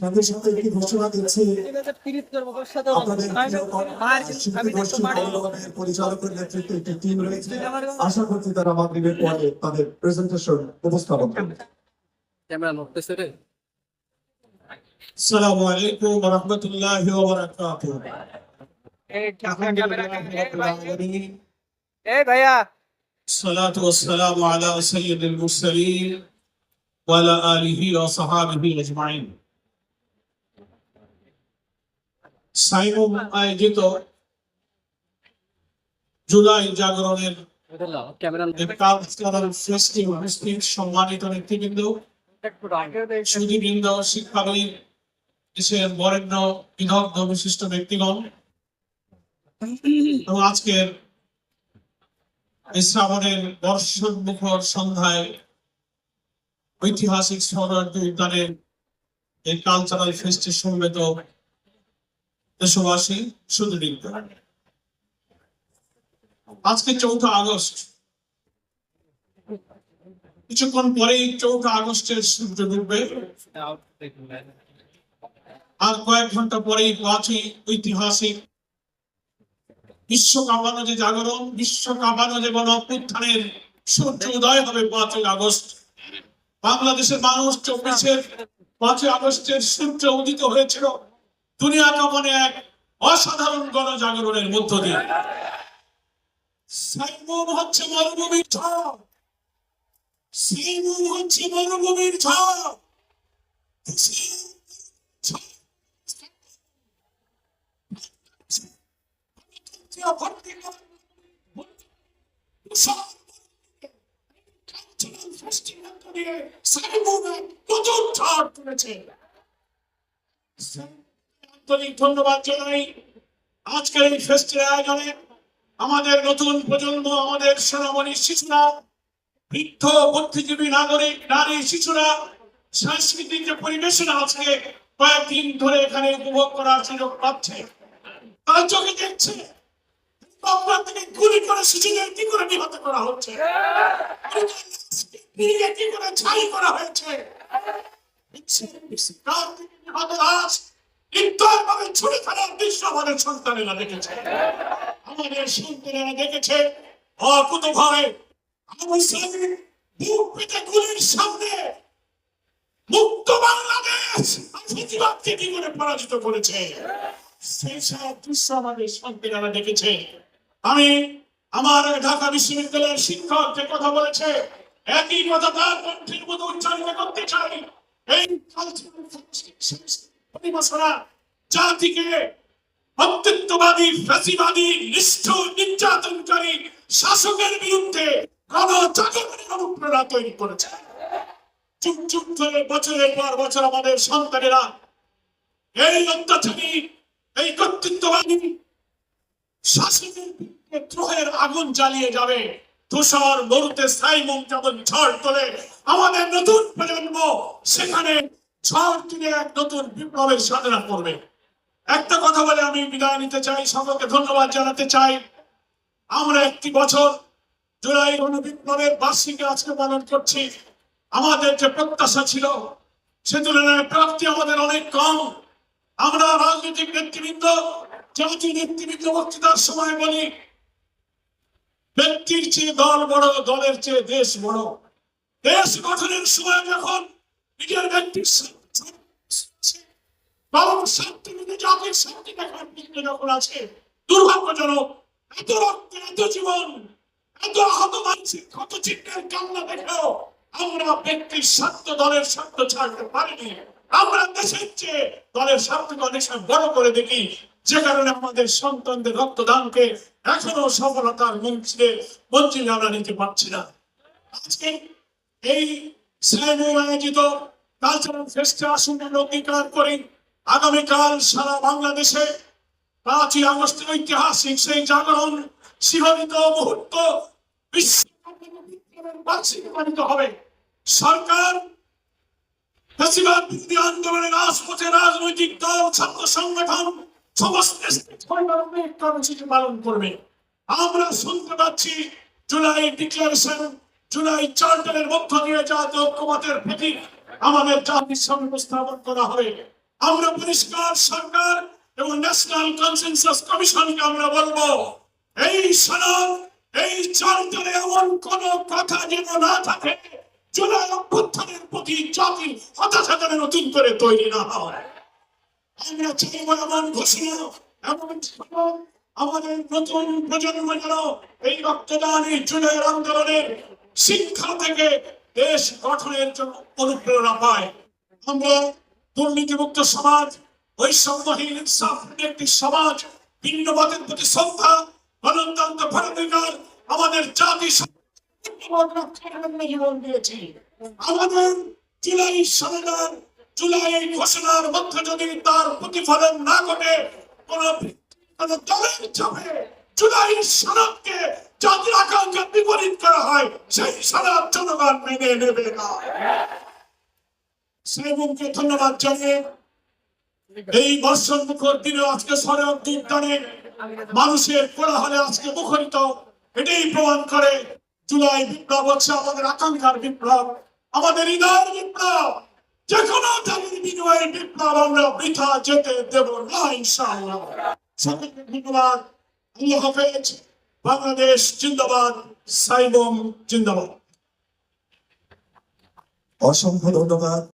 সাথে সাথে একটি ঘোষণা দিচ্ছি আপনাদের শিল্পী গোষ্ঠী কর্মকাণ্ডের পরিচালকের নেতৃত্বে একটি টিম রয়েছে আশা করছি তারা মাগরিবের পরে তাদের প্রেজেন্টেশন উপস্থাপন করবে ক্যামেরা নড়তেছে রে আসসালামু আলাইকুম ওয়া রাহমাতুল্লাহি ওয়া বারাকাতুহু এই ভাইয়া الصلاة والسلام على سيد المرسلين وعلى آله وصحابه أجمعين সাইমুম আয়োজিত জুলাই জাগরণের ক্যামেরা কালচারাল ফেস্টিভ উপস্থিত সম্মানিত নেতৃবৃন্দ সুদীবৃন্দ শিক্ষাবিদ দেশের বরেণ্য বিদগ্ধ বিশিষ্ট ব্যক্তিগণ এবং আজকের শ্রাবণের বর্ষণ মুখর সন্ধ্যায় ঐতিহাসিক স্মরণার্থী উদ্যানের এই কালচারাল ফেস্টে সমবেত দেশবাসী সুদীবৃন্দ আজকে চৌঠা আগস্ট। কিছুক্ষণ পরেই চৌঠা আগস্টের সূর্য ডুববে। আর কয়েক ঘণ্টা পরেই পাঁচই ঐতিহাসিক বিশ্ব যে জাগরণ বিশ্ব যে গণ অভ্যুত্থানের সূর্য উদয় হবে পাঁচই আগস্ট। বাংলাদেশের মানুষ চব্বিশের পাঁচই আগস্টের সূর্য উদিত হয়েছিল। দুনিয়া কাঁপানে এক অসাধারণ গণজাগরণের মধ্য দিয়ে। সাইমুম হচ্ছে মরুভূমির ঝড়। সাইমুম হচ্ছে মরুভূমির ঝড়। আন্তরিক ধন্যবাদ জানাই। আজকের এই ফেস্টের আয়োজনে আমাদের নতুন প্রজন্ম, আমাদের সোনামণি শিশুরা, বৃদ্ধ, বুদ্ধিজীবী নাগরিক, নারী শিশুরা, সাংস্কৃতিক যে পরিবেশন আজকে কয়েকদিন ধরে এখানে উপভোগ করার সুযোগ পাচ্ছে। তারা চোখে দেখছে গুলি করে শিশুদের কি করে নিহত করা হচ্ছে? লাশ নির্দয়ভাবে ছুড়ে ফেলার দৃশ্য আমাদের সন্তানেরা দেখেছে। আমাদের সন্তানেরা দেখেছে। অকুত ভয় আবু বুক পেতে গুলির সামনে মুক্ত বাংলাদেশ আফিজিবাদকে কি করে পরাজিত করেছে? সেই সব দৃশ্য আমাদের সন্তানেরা দেখেছে। আমি আমার ঢাকা বিশ্ববিদ্যালয়ের শিক্ষক যে কথা বলেছে, একই কথা তার কণ্ঠের মতো উচ্চারিত করতে চাই। এই cultural জাতিকে নিষ্ঠুর, নির্যাতনকারী শাসকের বিরুদ্ধে গণজাগরণের অনুপ্রেরণা তৈরি করেছে। ধরে, বছরের পর বছর আমাদের সন্তানেরা এই অত্যাচারী, এই কর্তৃত্ববাদী শাসকের আগুন জ্বালিয়ে যাবে তুষার মরুতে সাইমুম যেমন ঝড় তোলে, আমাদের নতুন প্রজন্ম সেখানে ঝড় তুলে এক নতুন বিপ্লবের সাধনা করবে। একটা কথা বলে আমি বিদায় নিতে চাই, সকলকে ধন্যবাদ জানাতে চাই। আমরা একটি বছর জুলাই গণবিপ্লবের বার্ষিকী আজকে পালন করছি। আমাদের যে প্রত্যাশা ছিল, সে তুলনায় প্রাপ্তি আমাদের অনেক কম। আমরা রাজনৈতিক নেতৃবৃন্দ জাতীয় নেতৃবৃন্দ বক্তৃতার সময় বলি, ব্যক্তির চেয়ে দল বড়, দলের চেয়ে দেশ বড়। দেশ গঠনের সময় যখন ক্ষত চিহ্নের কান্না দেখেও আমরা দেশের চেয়ে দলের স্বার্থকে অনেক সময় বড় করে দেখি যে কারণে আমাদের সন্তানদের রক্তদানকে এখনও সফলতার মঞ্চে মঞ্চে আমরা নিতে পারছি না আজকে এই স্নায়ু আয়োজিত কালচারাল ফেস্টে আসুন, আমরা অঙ্গীকার করি। আগামীকাল সারা বাংলাদেশে পাঁচই আগস্টের ঐতিহাসিক সেই জাগরণ শিহরিত মুহূর্ত হবে। সরকার ফ্যাসিবাদ বিরোধী আন্দোলনে রাজপথে রাজনৈতিক দল, ছাত্র সংগঠন, সমস্ত কর্মসূচি পালন করবে। আমরা শুনতে পাচ্ছি জুলাই ডিক্লারেশন, জুলাই চার্টারের মধ্য দিয়ে জাতীয় ঐক্যমতের প্রতীক। আমাদের জাতির সামনে উপস্থাপন করা হবে আমরা পরিষ্কার, সরকার এবং ন্যাশনাল কনসেনসাস কমিশনকে আমরা বলব, এই সনদ, এই চারিতরে এমন কোন কথা যেন না থাকে জুলাই অভ্যুত্থানের প্রতি জাতির হতাশা যেন নতুন করে তৈরি না হয়। আমরা চাইব এমন ঘোষণা এমন আমাদের নতুন প্রজন্ম যেন এই রক্তদান, এই জুলাইয়ের আন্দোলনের শিক্ষা থেকে দেশ গঠনের জন্য অনুপ্রেরণা পায়। আমরা দুর্নীতিমুক্ত সমাজ, বৈষম্যহীন ইনসাফহীন একটি সমাজ ভিন্নবাদের প্রতি শ্রদ্ধা, গণতন্ত্র ভরাধিকার আমাদের জাতি জীবন আমাদের জুলাই সনদার, জুলাই ঘোষণার মধ্যে যদি তার প্রতিফলন না ঘটে, কোন দলের চাপে জুলাই সনদকে হয়, সেই সনদ জনগণ মেনে নেবে না। শ্রীমুখকে ধন্যবাদ জানিয়ে এই বর্ষণ মুখর দিনে আজকে সড়ক দুর্দানে মানুষের কোলাহলে আজকে মুখরিত, এটাই প্রমাণ করে জুলাই বিপ্লব হচ্ছে আমাদের আকাঙ্ক্ষার বিপ্লব, আমাদের হৃদয়ের বিপ্লব। যে কোনো দাবির বিনিময়ে বিপ্লব আমরা বৃথা যেতে দেব না, ইনশাআল্লাহ। সকলকে ধন্যবাদ। আল্লাহ হাফেজ। বাংলাদেশ জিন্দাবাদ। সাইবম জিন্দাবাদ অসংখ্য ধন্যবাদ